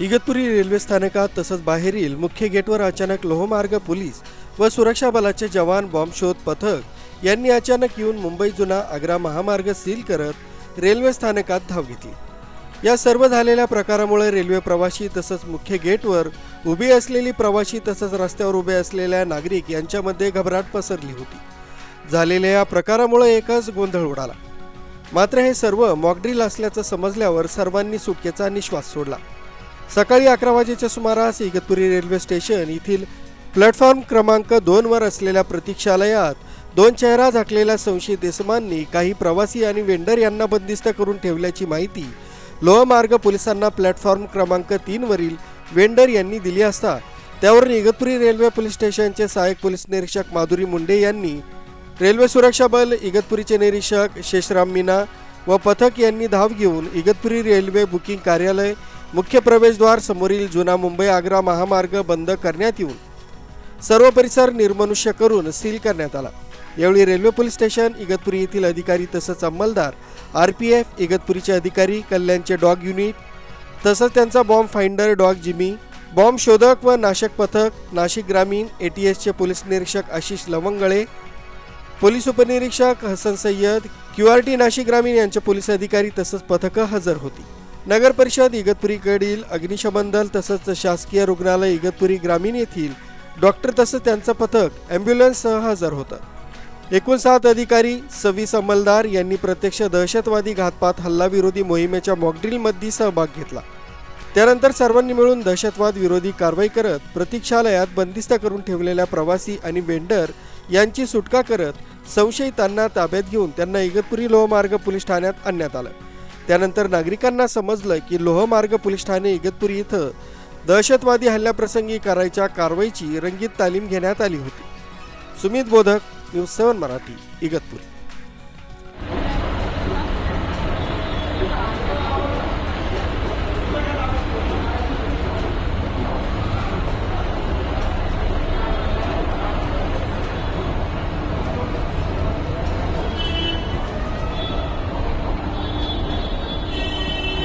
Igatpuri railway स्थानकात तसंच बाहेरील मुख्य गेटवर अचानक लोहमार्ग पोलीस व सुरक्षा बलाचे जवान बॉम्ब शोध पथक यांनी अचानक येऊन मुंबई जुना आग्रा महामार्ग सील करत रेल्वे स्थानकात धाव घेतली. या सर्व झालेल्या प्रकारामुळे रेल्वे प्रवाशी तसंच मुख्य गेटवर उभी असलेली प्रवासी तसंच रस्त्यावर उभे असलेल्या नागरिक यांच्यामध्ये घबराट पसरली होती. झालेल्या या प्रकारामुळे एकच गोंधळ उडाला. मात्र हे सर्व मॉकड्रिल असल्याचं समजल्यावर सर्वांनी सुटकेचा निश्वास सोडला. सकाळी अकरा वाजेच्या सुमारास इगतपुरी रेल्वे स्टेशन येथील प्लॅटफॉर्म क्रमांक दोनवर असलेल्या प्रतीक्षालयात दोन चेहरा झाकलेल्या संशयित इसमांनी काही प्रवासी आणि वेंडर यांना बंदिस्त करून ठेवल्याची माहिती लोहमार्ग पोलिसांना प्लॅटफॉर्म क्रमांक तीनवरील वेंडर यांनी दिली असता. त्यावरून इगतपुरी रेल्वे पोलीस स्टेशनचे सहाय्यक पोलीस निरीक्षक माधुरी मुंडे यांनी रेल्वे सुरक्षा बल इगतपुरीचे निरीक्षक शेषराम मीना व पथक यांनी धाव घेऊन इगतपुरी रेल्वे बुकिंग कार्यालय मुख्य प्रवेशद्वार समोरील जुना मुंबई आग्रा महामार्ग बंद करण्यात येऊन सर्व परिसर निर्मनुष्य करून सील करण्यात आला. यावेळी रेल्वे पोलीस स्टेशन इगतपुरी येथील अधिकारी तसंच अंमलदार आर पी एफ इगतपुरीचे अधिकारी कल्याणचे डॉग युनिट तसंच त्यांचा bomb finder dog Jimmy bomb शोधक व नाशक पथक नाशिक ग्रामीण ए टी एसचे पोलीस निरीक्षक आशिष लवंगळे पोलीस उपनिरीक्षक Hasan Sayyed Q R T Nashik ग्रामीण यांचे पोलीस अधिकारी तसंच पथकं हजर होती. नगर परिषद इगतपुरीकडील अग्निशमन दल तसंच शासकीय रुग्णालय इगतपुरी ग्रामीण येथील डॉक्टर तसंच त्यांचं पथक ॲम्ब्युलन्ससह हजर होतं. एकूण सात अधिकारी सव्वीस अंमलदार यांनी प्रत्यक्ष दहशतवादी घातपात हल्लाविरोधी मोहिमेच्या मॉकड्रिलमध्ये सहभाग घेतला. त्यानंतर सर्वांनी मिळून दहशतवाद विरोधी कारवाई करत प्रतीक्षालयात बंदिस्त करून ठेवलेल्या प्रवासी आणि वेंडर यांची सुटका करत संशयितांना ताब्यात घेऊन त्यांना इगतपुरी लोहमार्ग पोलीस ठाण्यात आणण्यात आलं. त्यानंतर नागरिकांना समजलं की लोहमार्ग पोलीस ठाणे इगतपुरी इथं दहशतवादी हल्ल्याप्रसंगी करायच्या कारवाईची रंगीत तालीम घेण्यात आली होती. सुमित बोधक न्यूज सेवन मराठी इगतपुरी.